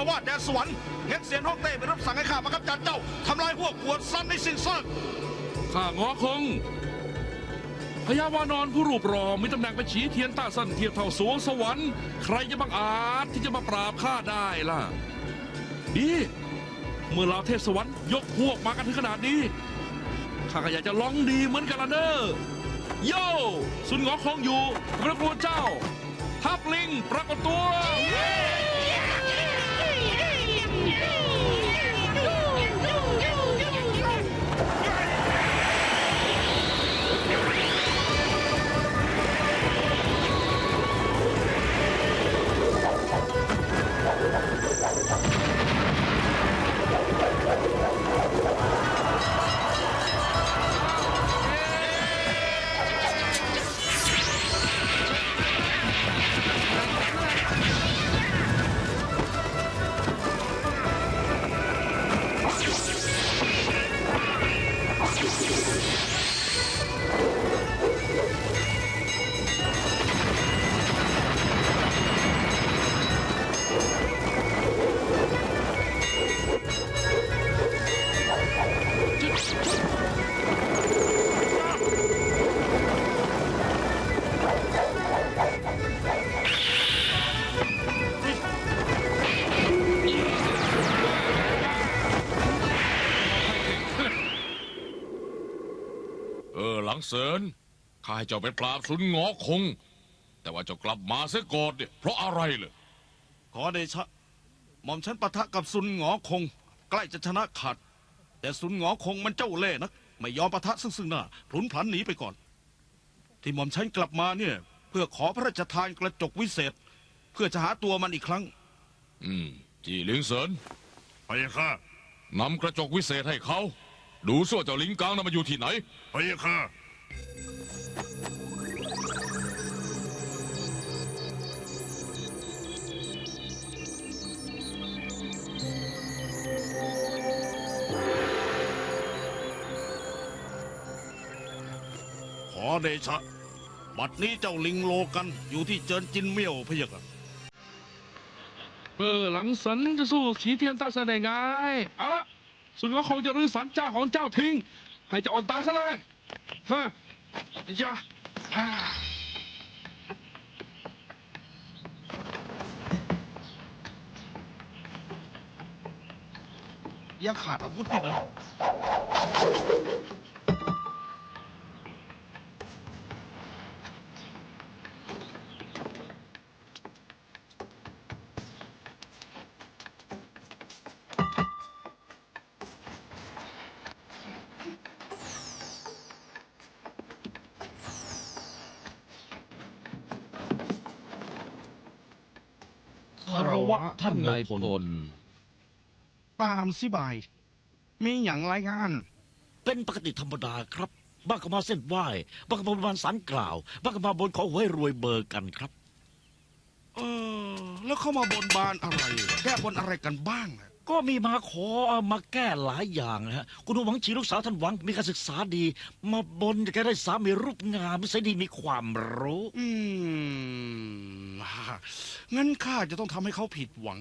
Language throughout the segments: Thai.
ารวาสแดนสวรรค์เง็กเซียนฮ่องเต้ไปรับสั่งให้ข้ามากับจันเจ้าทำลายพวกกวดซันในสิ้นซากข้างอคงพญาวานอนผู้รูปรอมีตำแหน่งเป็นฉีเทียนต้าสั้นเทียบเท่าสวงสวรรค์ ใครจะบังอาจที่จะมาปราบข้าได้ล่ะดีเมื่อเหล่าเทพสวรรค์ยกพวกมากันถึงขนาดนี้ ข้าก็อยากจะลองดีเหมือนกันละเนอะโย่สุนงอคงอยู่กระกลัวเจ้า เออหลังเสริญข้าให้เจ้าเป็นปราบสุนงอคง แต่ว่าเจ้ากลับมาเสียก่อนเนี่ยเพราะอะไรเลยขอเดชะหม่อมฉันปะทะกับซุนหงอคง ใกล้จะชนะขาด แต่ซุนหงอคงมันเจ้าเล่ห์นักไม่ยอมปะทะซึ่งซึ่งหน้าพลุนพลันหนีไปก่อน ที่หม่อมฉันกลับมาเนี่ย เพื่อขอพระราชทานกระจกวิเศษ เพื่อจะหาตัวมันอีกครั้ง อืม จีหลิงเสริญพะยะค่ะนำกระจกวิเศษให้เขา ดูสิว่าเจ้าลิงกังนั้นมาอยู่ที่ไหนพะยะค่ะ ขอเดชะ บัดนี้เจ้าลิงโลกันอยู่ที่เจินจินเมี่ยวพะยะค่ะเออหลังสันจะสู้ฉีเทียนต้าสั้นได้ไงเอาละสุนงอคงจะรื้อสันเจ้าของเจ้าทิ้ง ให้เจะอ่อนตายซะเลย ฮะจ้าอ่ายังขา คารวะท่านนายพล ตามสิบาย มีอย่างรายงาน เป็นปกติธรรมดาครับ บ้างก็มาเส้นไหว้บ้างก็มาบนบานสารกล่าว บ้างก็มาบนขอหวยรวยเบอร์กันครับ เออ แล้วเข้ามาบนบานอะไร แก้บนอะไรกันบ้างอะ ก็มีมาขอมาแก้หลายอย่างนะฮะคุณหวังชีลูกสาวท่านหวังมีการศึกษาดี มาบนจะได้สามีรูปงามนิสัยดีมีความรู้อืมฮ่างั้นข้าจะต้องทำให้เขาผิดหวัง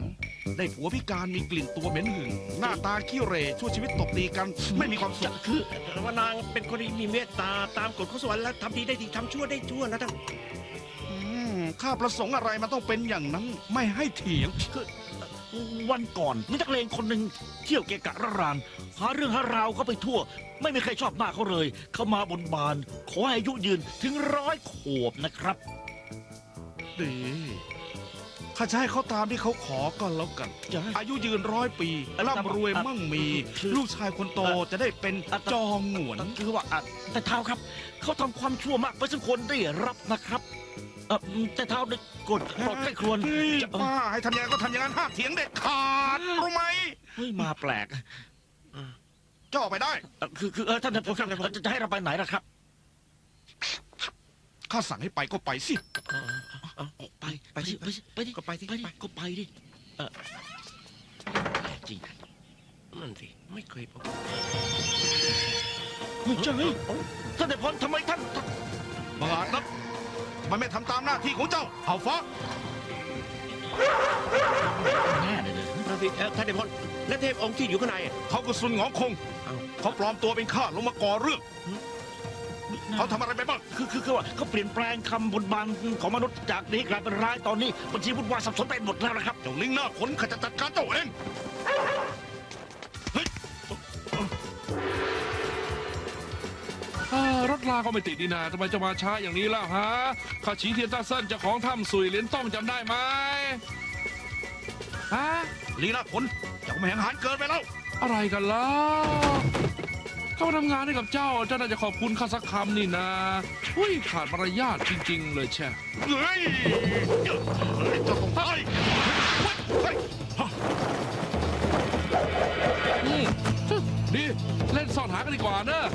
ได้ผัวพิการมีกลิ่นตัวเหม็นหึงหน้าตาขี้เหร่ชั่วชีวิตตบตีกัน ไม่มีความสุขคือว่านางเป็นคนที่มีเมตตาตามกฎของสวรรค์แล้วทำดีได้ดีทำชั่วได้ชั่วนะท่าน อืมข้าประสงค์อะไรมันต้องเป็นอย่างนั้น ไม่ให้เถียงคือ วันก่อนมีนักเลงคนหนึ่งเที่ยวเกะกะระรานหาเรื่องหาราวเขาไปทั่ว ไม่มีใครชอบหน้าเขาเลย เขามาบนบาน ขอให้อายุยืนถึงร้อยขวบนะครับ ดีข้าจะให้เขาตามที่เขาขอก็แล้วกัน จะให้ อายุยืนร้อยปีร่ำรวยมั่งมีคือลูกชายคนโตจะได้เป็นจองหงวน คือว่าอะแต่เท้าครับ เขาทำความชั่วมากไปสมควรได้รับนะครับ เออแต่เท้าได้กดกดไม่ควรเฮ้ยจะเออป้าให้ทำยังไงก็ทำอย่างนั้นห้ามเถียงเด็ดขาดรู้ไหมเฮ้ยมาแปลกจะออกไปได้ เอ่อคือคือเออท่านท่านท่านจะจะให้เราไปไหนล่ะครับข้าสั่งให้ไปก็ไปสิ เออเออเออไปไปสิไปสิไปดิก็ไปสิไปดิไป ก็ไปดิเออจริงนั่นสิไม่เคยพบไม่ใช่ท่านนายพลทำไมท่านท่านบาดนัก มันไม่ทำตามหน้าที่ของเจ้าเผ่าฟ้าแน่เลยเลยนั่นสิเอ่อท่านเดพลและเทพองค์ที่อยู่ข้างในอะเขาก็ซุนหงอคงเอ้าเขาปลอมตัวเป็นข้าลงมาก่อเรื่อง เขาทำอะไรไปบ้าง คือคือคือว่าเขาเปลี่ยนแปลงคำบนบานของมนุษย์จากดีกลายเป็นร้ายตอนนี้บัญชีวุ่นวายสับสนไปหมดแล้วนะครับ เจ้าลิงหน้าขนข้าจะจัดการเจ้าเอง ลาก็ไม่ติดดีนาทำไมจะมาช้าอย่างนี้ล่ะฮะข้าฉีเทียนต้าเส้นเจ้าของถ้ำสุยเหรียญต้องจำได้ไหมฮะลีหน้าขนเจ้าแหงหานเกินไปแล้ว อะไรกันล่ะเขามาทำงานให้กับเจ้าเจ้าน่าจะขอบคุณข้าสักคำนี่นะอุ้ยขาดมารยาทจริง ๆ เลยแช่เฮ้ยเฮ้ยเจ้าต้องตายเฮ้ยอืมดี เล่นซ่อนหากันดีกว่าเนอะ